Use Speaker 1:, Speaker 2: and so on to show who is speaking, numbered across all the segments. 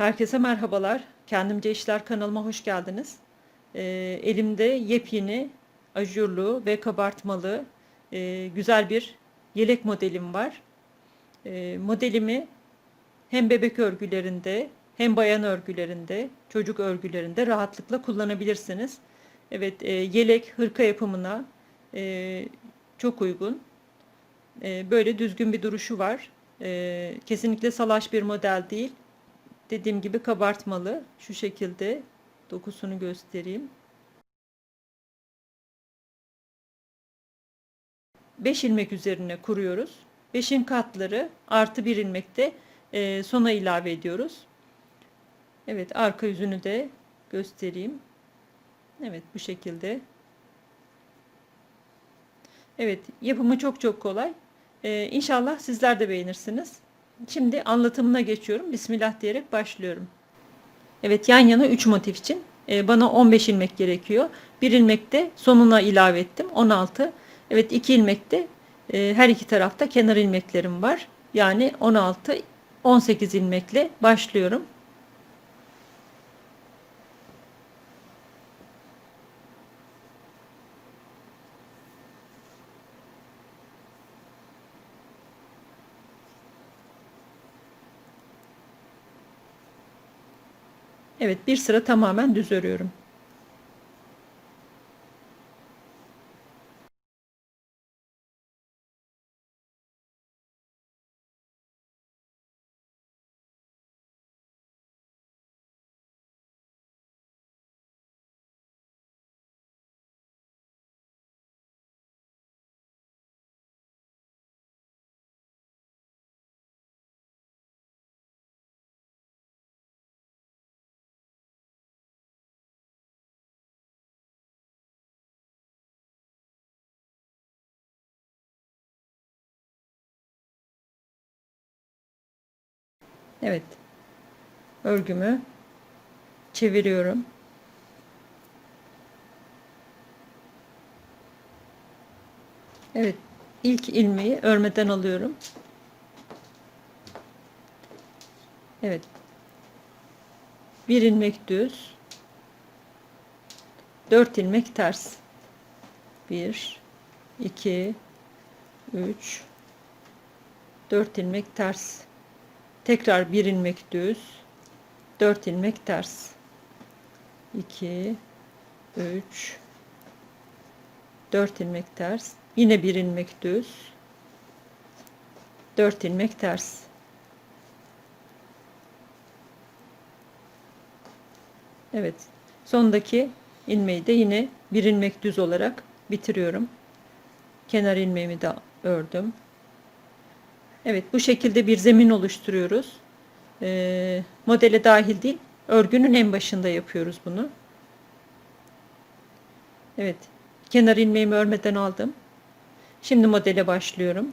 Speaker 1: Herkese merhabalar. Kendimce İşler kanalıma hoş geldiniz. Ee, elimde yepyeni, ajurlu ve kabartmalı e, güzel bir yelek modelim var. E, modelimi hem bebek örgülerinde hem bayan örgülerinde, çocuk örgülerinde rahatlıkla kullanabilirsiniz. Evet, e, yelek hırka yapımına e, çok uygun. E, böyle düzgün bir duruşu var. E, kesinlikle salaş bir model değil dediğim gibi kabartmalı. Şu şekilde dokusunu göstereyim. 5 ilmek üzerine kuruyoruz. 5'in katları artı bir ilmekte e, sona ilave ediyoruz. Evet arka yüzünü de göstereyim. Evet bu şekilde. Evet yapımı çok çok kolay. Ee, inşallah sizler de beğenirsiniz. Şimdi anlatımına geçiyorum. Bismillah diyerek başlıyorum. Evet yan yana 3 motif için e, bana 15 ilmek gerekiyor. Bir ilmek de sonuna ilave ettim. 16. Evet 2 ilmek de e, her iki tarafta kenar ilmeklerim var. Yani 16 18 ilmekle başlıyorum. Evet bir sıra tamamen düz örüyorum. Evet. Örgümü çeviriyorum. Evet. ilk ilmeği örmeden alıyorum. Evet. Bir ilmek düz. Dört ilmek ters. Bir, iki, üç, dört ilmek ters tekrar bir ilmek düz 4 ilmek ters. 2 3 4 ilmek ters. Yine bir ilmek düz 4 ilmek ters. Evet sondaki ilmeği de yine bir ilmek düz olarak bitiriyorum. Kenar ilmeğimi de ördüm Evet bu şekilde bir zemin oluşturuyoruz. Ee, modele dahil değil. Örgünün en başında yapıyoruz bunu. Evet. Kenar ilmeğimi örmeden aldım. Şimdi modele başlıyorum.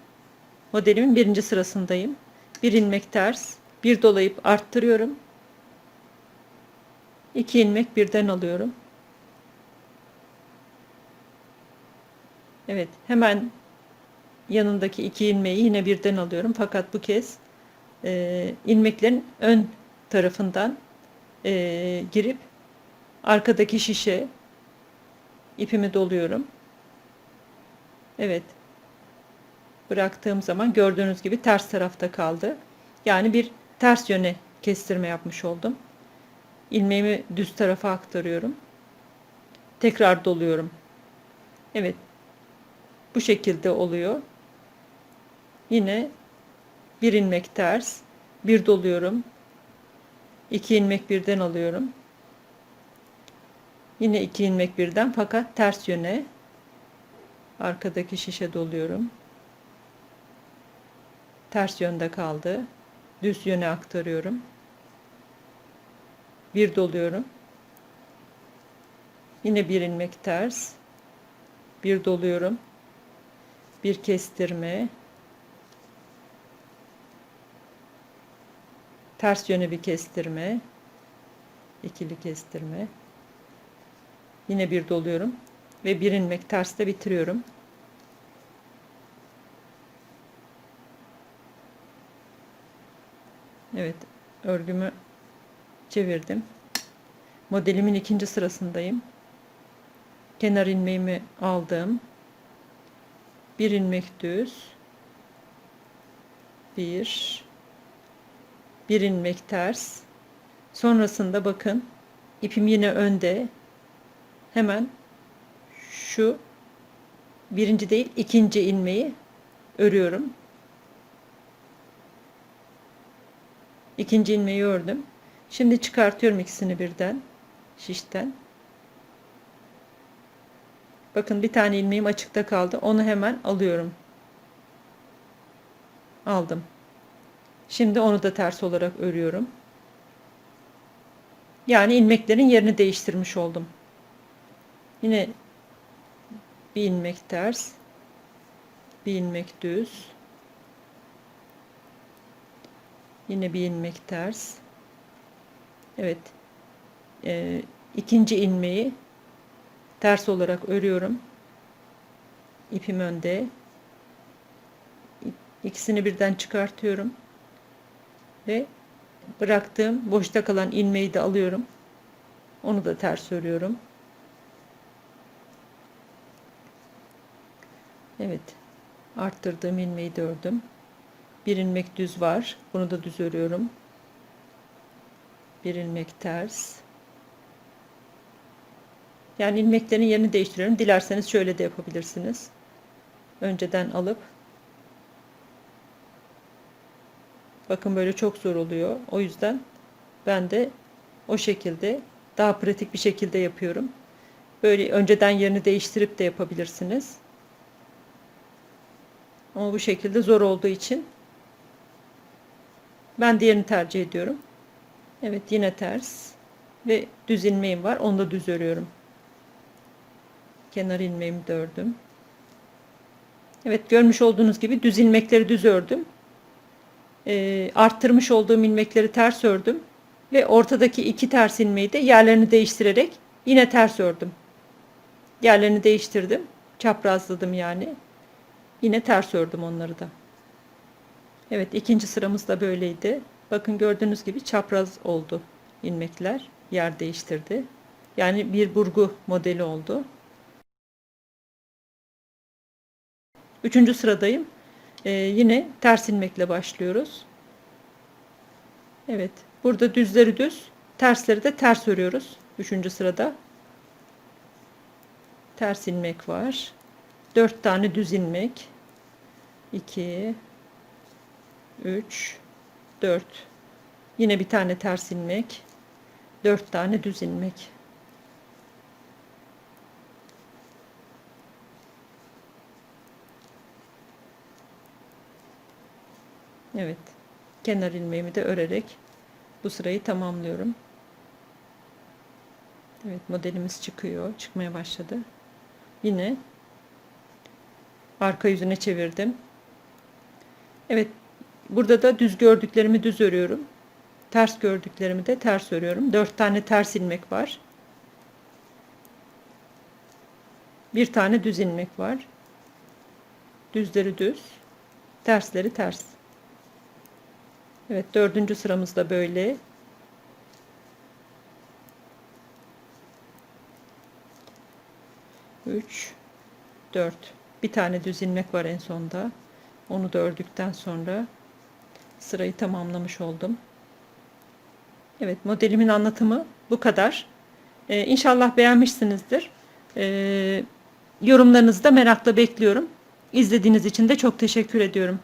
Speaker 1: Modelimin birinci sırasındayım. Bir ilmek ters. Bir dolayıp arttırıyorum. İki ilmek birden alıyorum. Evet. Hemen yanındaki iki ilmeği yine birden alıyorum. Fakat bu kez e, ilmeklerin ön tarafından e, girip arkadaki şişe ipimi doluyorum. Evet. Bıraktığım zaman gördüğünüz gibi ters tarafta kaldı. Yani bir ters yöne kestirme yapmış oldum. İlmeğimi düz tarafa aktarıyorum. Tekrar doluyorum. Evet. Bu şekilde oluyor. Yine bir ilmek ters, bir doluyorum. iki ilmek birden alıyorum. Yine iki ilmek birden fakat ters yöne arkadaki şişe doluyorum. Ters yönde kaldı. Düz yöne aktarıyorum. Bir doluyorum. Yine bir ilmek ters. Bir doluyorum. Bir kestirme. Ters yöne bir kestirme ikili kestirme yine bir doluyorum ve bir ilmek terste bitiriyorum Evet örgümü çevirdim. Modelimin ikinci sırasındayım. Kenar ilmeğimi aldım. Bir ilmek düz. Bir. Bir ilmek ters. Sonrasında bakın ipim yine önde. Hemen şu birinci değil ikinci ilmeği örüyorum. İkinci ilmeği ördüm. Şimdi çıkartıyorum ikisini birden şişten. Bakın bir tane ilmeğim açıkta kaldı. Onu hemen alıyorum. Aldım. Şimdi onu da ters olarak örüyorum. Yani ilmeklerin yerini değiştirmiş oldum. Yine bir ilmek ters, bir ilmek düz. Yine bir ilmek ters. Evet. Ee, ikinci ilmeği ters olarak örüyorum. İpim önde. İkisini birden çıkartıyorum. Ve bıraktığım boşta kalan ilmeği de alıyorum. Onu da ters örüyorum. Evet. Arttırdığım ilmeği de ördüm. Bir ilmek düz var. Bunu da düz örüyorum. Bir ilmek ters. Yani ilmeklerin yerini değiştiriyorum. Dilerseniz şöyle de yapabilirsiniz. Önceden alıp bakın böyle çok zor oluyor. O yüzden ben de o şekilde daha pratik bir şekilde yapıyorum. Böyle önceden yerini değiştirip de yapabilirsiniz. Ama bu şekilde zor olduğu için ben diğerini tercih ediyorum. Evet yine ters ve düz ilmeğim var. Onu da düz örüyorum. Kenar ilmeğimi de ördüm. Evet görmüş olduğunuz gibi düz ilmekleri düz ördüm. Ee, arttırmış olduğum ilmekleri ters ördüm. Ve ortadaki iki ters ilmeği de yerlerini değiştirerek yine ters ördüm. Yerlerini değiştirdim. Çaprazladım yani. Yine ters ördüm onları da. Evet ikinci sıramız da böyleydi. Bakın gördüğünüz gibi çapraz oldu ilmekler. Yer değiştirdi. Yani bir burgu modeli oldu. Üçüncü sıradayım. Ee, yine ters ilmekle başlıyoruz. Evet. Burada düzleri düz, tersleri de ters örüyoruz. Üçüncü sırada. Ters ilmek var. Dört tane düz ilmek. 2 3 4 Yine bir tane ters ilmek. 4 tane düz ilmek. Evet. Kenar ilmeğimi de örerek bu sırayı tamamlıyorum. Evet modelimiz çıkıyor. Çıkmaya başladı. Yine arka yüzüne çevirdim. Evet burada da düz gördüklerimi düz örüyorum. Ters gördüklerimi de ters örüyorum. 4 tane ters ilmek var. Bir tane düz ilmek var. Düzleri düz, tersleri ters. Evet dördüncü sıramızda böyle. Üç, dört. Bir tane düz ilmek var en sonda. Onu da ördükten sonra sırayı tamamlamış oldum. Evet modelimin anlatımı bu kadar. Ee, inşallah beğenmişsinizdir. Ee, yorumlarınızı da merakla bekliyorum. İzlediğiniz için de çok teşekkür ediyorum.